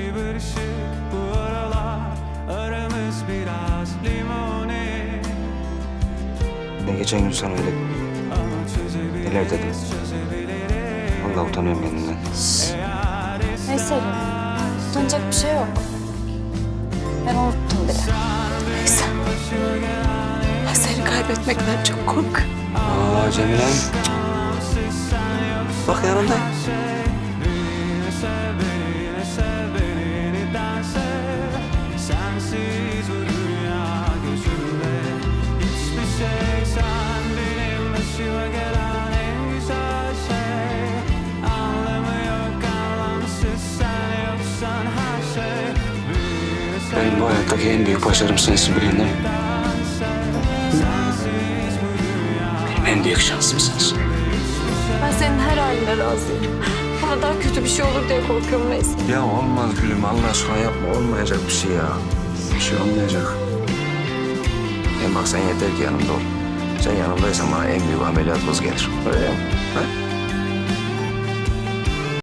bir barışık bu aralar Aramız biraz limoni Ben geçen gün sana öyle neler dedim. Vallahi utanıyorum kendimden. Neyse. Utanacak bir şey yok. Ben unuttum bile. Neyse. Ben seni kaybetmekten çok korkuyorum. Aa Cemilem. Bak yanındayım. Benim bu hayattaki en büyük başarım sensin biliyorsun değil mi? Benim en büyük şansım sensin. Ben senin her haline razıyım. Ama daha kötü bir şey olur diye korkuyorum neyse. Ya olmaz gülüm Allah aşkına yapma olmayacak bir şey ya. Bir şey olmayacak. Hem bak sen yeter ki yanımda ol. Sen yanımdaysan bana en büyük ameliyat vız gelir. Öyle mi? Ha?